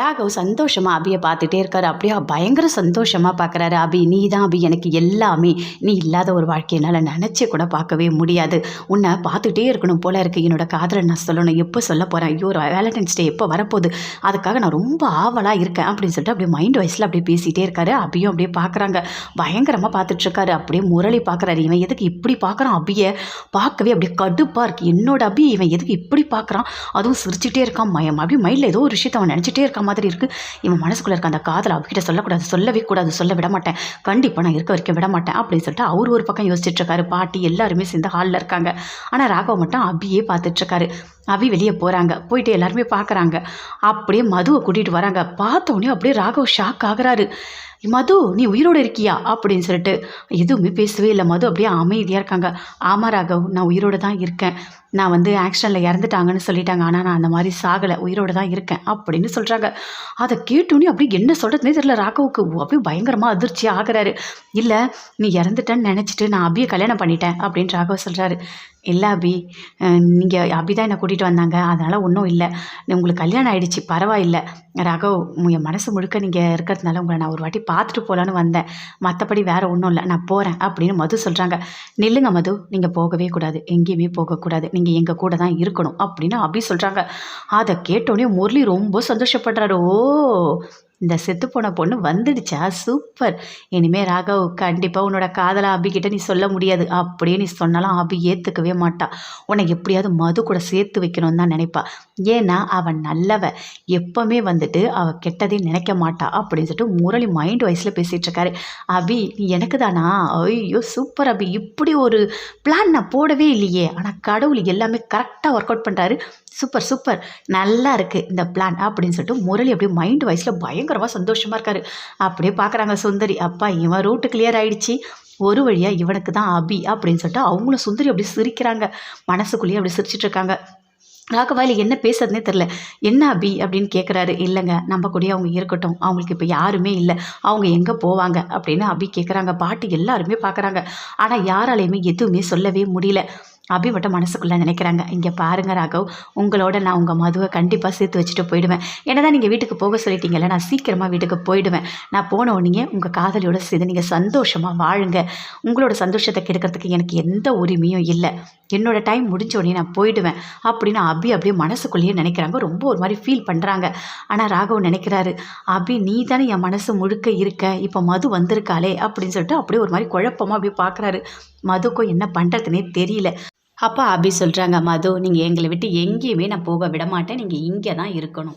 ராகவ் சந்தோஷமாக அபியை பார்த்துட்டே இருக்காரு. அப்படியே பயங்கர சந்தோஷமாக பார்க்குறாரு. அபி நீ தான் அபி எனக்கு எல்லாமே. நீ இல்லாத ஒரு வாழ்க்கையை என்னால் நினச்சி கூட பார்க்கவே முடியாது. உன்னை பார்த்துட்டே இருக்கணும் போல இருக்குது என்னோடய காதலை நான் சொல்லணும். எப்போ சொல்ல போகிறேன் ஐயோ வேலண்டைன்ஸ் டே எப்போ வரப்போகுது? அதுக்காக நான் ரொம்ப ஆவலாக இருக்கேன். அப்படின்னு சொல்லிட்டு அப்படியே மைண்ட் வைஸில் அப்படியே பேசிகிட்டே இருக்காரு. அபியும் அப்படியே பார்க்குறாங்க. பயங்கரமாக பார்த்துட்ருக்காரு அப்படியே முரளி பார்க்குறாரு. இவன் எதுக்கு இப்படி பார்க்குறான் அபியை? பார்க்கவே அப்படியே கடுப்பாக இருக்குது என்னோட அபி இவன் எதுக்கு இப்படி பார்க்குறான்? அதுவும் சிரிச்சிட்டே இருக்கான். மயம். அப்படியே மைண்டில் ஏதோ ஒரு விஷயத்தை அவன் நினச்சிட்டே இருக்கான். மாதிரி இருக்குது இவன் மனசுக்குள்ளே இருக்க அந்த காதலை அவகிட்ட சொல்லக்கூடாது சொல்லவே கூடாது சொல்ல விட மாட்டேன். கண்டிப்பாக நான் இருக்க வரைக்கும் விட மாட்டேன் அப்படின்னு சொல்லிட்டு அவர் ஒரு பக்கம் யோசிச்சுட்டு இருக்காரு. பாட்டி எல்லாருமே சேர்ந்து ஹாலில் இருக்காங்க. ஆனால் ராகவ் மட்டும் அபியே பார்த்துட்ருக்காரு அபி வெளியே போகிறாங்க போயிட்டு எல்லாருமே பார்க்குறாங்க அப்படியே மதுவை கூட்டிகிட்டு வராங்க. பார்த்தோன்னே அப்படியே ராகவ் ஷாக் ஆகுறாரு. மது நீ உயிரோடு இருக்கியா? அப்படின்னு சொல்லிட்டு எதுவுமே பேசவே இல்லை. மது அப்படியே அமைதியாக இருக்காங்க. ஆமாம் ராகவ் நான் உயிரோடு தான் இருக்கேன். நான் வந்து ஆக்ஷனில் இறந்துட்டாங்கன்னு சொல்லிட்டாங்க. ஆனால் நான் அந்த மாதிரி சாகலை. உயிரோடு தான் இருக்கேன் அப்படின்னு சொல்கிறாங்க அதை கேட்டோன்னே அப்படியே என்ன சொல்கிறதுனே தெரியல ராகவுக்கு. அப்படியே பயங்கரமாக அதிர்ச்சி ஆகுறாரு. இல்லை நீ இறந்துட்டேன்னு நினச்சிட்டு நான் அப்படியே கல்யாணம் பண்ணிட்டேன் அப்படின்னு ராகவ் சொல்கிறாரு இல்லை அபி நீங்கள் அபி தான் என்னை கூட்டிகிட்டு வந்தாங்க. அதனால் ஒன்றும் இல்லை. உங்களுக்கு கல்யாணம் ஆகிடுச்சி பரவாயில்லை. ராகவ் என் மனசு முழுக்க நீங்கள் இருக்கிறதுனால உங்களை நான் ஒரு வாட்டி பார்த்துட்டு போகலான்னு வந்தேன். மற்றபடி வேறு ஒன்றும் இல்லை. நான் போகிறேன் அப்படின்னு மது சொல்கிறாங்க நில்லுங்க மது நீங்கள் போகவே கூடாது. எங்கேயுமே போகக்கூடாது நீங்கள் எங்கள் கூட தான் இருக்கணும் அப்படின்னு அபி சொல்கிறாங்க அதை கேட்டோடனே முரளி ரொம்ப சந்தோஷப்படுறாரு. ஓ! இந்த செத்து போன பொண்ணு வந்துடுச்சா? சூப்பர். இனிமே ராகவ் கண்டிப்பாக உன்னோட காதலை அபிக்கிட்ட நீ சொல்ல முடியாது. அப்படியே நீ சொன்னாலும் அபி ஏற்றுக்கவே மாட்டா. உன்னை எப்படியாவது மது கூட சேர்த்து வைக்கணும்னு தான் நினைப்பா. ஏன்னா அவன் நல்லவ. எப்போவுமே வந்துட்டு அவள் கெட்டதே நினைக்க மாட்டா அப்படின்னு சொல்லிட்டு முரளி மைண்ட் வயசில் பேசிகிட்டு இருக்காரு. அபி நீ எனக்கு தானா? ஐயோ சூப்பர் அபி. இப்படி ஒரு பிளான் நான் போடவே இல்லையே. ஆனால் கடவுள் எல்லாமே கரெக்டாக ஒர்க் அவுட் பண்ணுறாரு சூப்பர் சூப்பர். நல்லா இருக்குது இந்த பிளான் அப்படின்னு சொல்லிட்டு முரளி அப்படியே மைண்ட் பயம் பயங்கரமாக சந்தோஷமாக இருக்காரு. அப்படியே பார்க்குறாங்க சுந்தரி அப்பா இவன் ரூட்டு கிளியர் ஆகிடுச்சி ஒரு வழியாக இவனுக்கு தான் அபி அப்படின்னு சொல்லிட்டு அவங்களும் சுந்தரி அப்படி சிரிக்கிறாங்க. மனசுக்குள்ளேயே அப்படி சிரிச்சிட்டு இருக்காங்க. ராகவாயில் என்ன பேசுறதுனே தெரில என்ன அபி? அப்படின்னு கேட்குறாரு இல்லைங்க நம்ம கூடயே அவங்க இருக்கட்டும். அவங்களுக்கு இப்போ யாருமே இல்லை. அவங்க எங்கே போவாங்க? அப்படின்னு அபி கேட்குறாங்க பாட்டி எல்லாருமே பார்க்குறாங்க ஆனால் யாராலையுமே எதுவுமே சொல்லவே முடியல. அபி மட்டும் மனசுக்குள்ளே நினைக்கிறாங்க. இங்கே பாருங்க ராகவ் உங்களோட நான் உங்கள் மதுவை கண்டிப்பாக சேர்த்து வச்சுட்டு போயிடுவேன். என்ன தான் நீங்கள் வீட்டுக்கு போக சொல்லிட்டீங்கல்ல நான் சீக்கிரமாக வீட்டுக்கு போயிடுவேன். நான் போன உடனே உங்கள் காதலியோட சேர்ந்து நீங்கள் சந்தோஷமாக வாழுங்க. உங்களோட சந்தோஷத்தை கெடுக்கிறதுக்கு எனக்கு எந்த உரிமையும் இல்லை. என்னோட டைம் முடிஞ்ச உடனே நான் போயிடுவேன் அப்படின்னு அபி அப்படியே மனசுக்குள்ளேயே நினைக்கிறாங்க. ரொம்ப ஒரு மாதிரி ஃபீல் பண்ணுறாங்க ஆனால் ராகவ் நினைக்கிறாரு அபி நீ தானே என் மனசு முழுக்க இருக்க. இப்போ மது வந்திருக்காளே அப்படின்னு சொல்லிட்டு அப்படியே ஒரு மாதிரி குழப்பமாக அப்படியே பார்க்குறாரு மதுக்கும் என்ன பண்ணுறதுனே தெரியல. அப்போ அபி சொல்கிறாங்க மது நீங்கள் எங்களை விட்டு எங்கேயுமே நான் போக விட மாட்டேன். நீங்கள் இங்கே தான் இருக்கணும்.